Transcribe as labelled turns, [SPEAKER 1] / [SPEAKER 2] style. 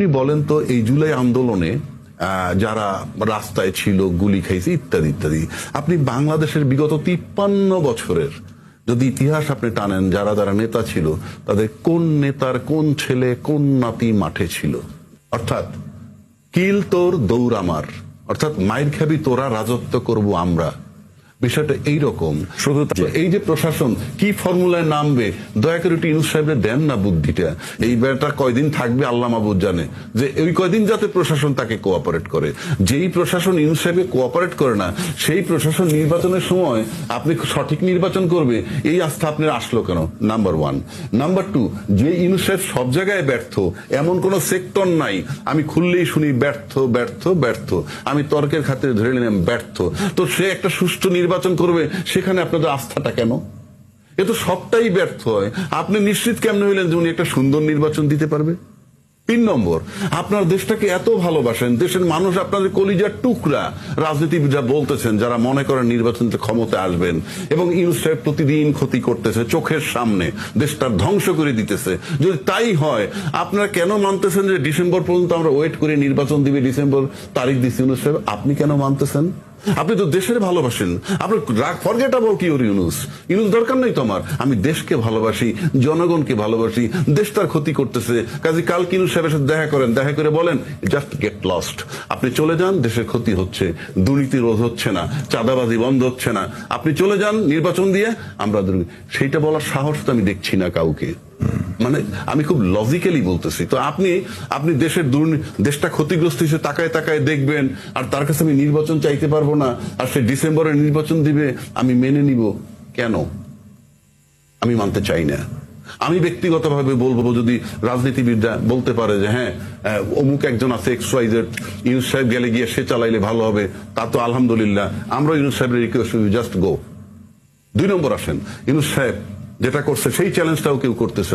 [SPEAKER 1] আপনি বলেন তো, এই জুলাই আন্দোলনে যারা রাস্তায় ছিল, গুলি খাইছে, ইত্যাদি ইত্যাদি, আপনি বাংলাদেশের বিগত তিপ্পান্ন বছরের যদি ইতিহাস আপনি টানেন, যারা যারা নেতা ছিল, তাদের কোন নেতার কোন ছেলে, কোন নাতি মাঠে ছিল? অর্থাৎ, কিল তোর দৌড় আমার, অর্থাৎ মায়ের খাবি তোরা, রাজত্ব করব আমরা। বিষয়টা এইরকম। শুধু এই যে প্রশাসন কি ফর্মুলায় নামবে দয়া করে ইউনুস সাহেবের দেন না বুদ্ধিটা। এই বেটা কয়দিন থাকবে আল্লাহ মাবুদ জানে। যে ওই কয়দিন যাতে প্রশাসন তাকে কোঅপারেট করে। যেই প্রশাসন ইউনুস সাহেবকে কোঅপারেট করে না সেই প্রশাসন নির্বাচনের সময় আপনি সঠিক নির্বাচন করবে এই আস্থা আপনার আসলো কেন? নাম্বার ওয়ান নাম্বার টু যে ইউনুস সাহেব সব জায়গায় ব্যর্থ এমন কোন সেক্টর নাই। আমি খুললেই শুনি ব্যর্থ ব্যর্থ ব্যর্থ। আমি তর্কের খাতিরে ধরে নিলাম ব্যর্থ। তো সে একটা সুষ্ঠু নির্বাচন করবে, সেখানে আপনাদের আস্থাটা কেন? এ তো সবটাই ব্যর্থ হয়। আপনি নিশ্চিত কেমন হইলেন যে উনি একটা সুন্দর নির্বাচন দিতে পারবে? তিন নম্বর, আপনার দেশটাকে এত ভালোবাসেন, দেশের মানুষ আপনাদের কলিজার টুকরা। রাজনীতিবিদরা বলতেছেন, যারা মনে করেন নির্বাচনতে ক্ষমতায় আসবেন এবং ইউনুস প্রতিদিন ক্ষতি করতেছে চোখের সামনে, দেশটার ধ্বংস করে দিতেছে। যদি তাই হয়, আপনারা কেন মানতেছেন যে ডিসেম্বর পর্যন্ত আমরা ওয়েট করে নির্বাচন দিবে ডিসেম্বর তারিখ দিচ্ছে ইউনুস আপনি কেন মানতেছেন? আপনি তো দেশের ভালোবাসেন। আপনার রাগ ফরগেটাবল কি ওর ইউনুস? ইউনুস দরকার নেই তো আমার। আমি দেশকে ভালোবাসি, জনগণকে ভালোবাসি, দেশ তার ক্ষতি করতেছে। কাজে কাল ইউনুস সাহেবের সাথে দেখা করেন, দেখা করে বলেন জাস্ট গেট লস্ট আপনি চলে যান, দেশের ক্ষতি হচ্ছে দুর্নীতি রোধ হচ্ছে না, চাঁদাবাজি বন্ধ হচ্ছে না। আপনি চলে যান, নির্বাচন দিয়ে আমরা সেইটা বলার সাহস তো আমি দেখছি না কাউকে। মানে আমি খুব লজিক্যালি বলতেছি। তো আপনি আপনি দেশের দেশটা ক্ষতিগ্রস্ত হিসেবে তাকায় তাকায় দেখবেন, আর তার কাছে আমি নির্বাচন চাইতে পারব না, আর সে ডিসেম্বরে নির্বাচন দিবে, আমি মেনে নিব। কেন? আমি মানতে চাই না। আমি ব্যক্তিগতভাবে বলব যদি রাজনীতিবিদরা বলতে পারে যে হ্যাঁ অমুক একজন আছে এক্স ওয়াই জেড ইউনুস সাহেব গেলে গিয়ে সে চালাইলে ভালো হবে, তা তো আলহামদুলিল্লাহ। আমরা ইউনুস সাহেবের রিকোয়েস্ট জাস্ট গো দুই নম্বর আসেন। ইউনুস সাহেব যেটা করছে, সেই চ্যালেঞ্জটাও কেউ করতেছে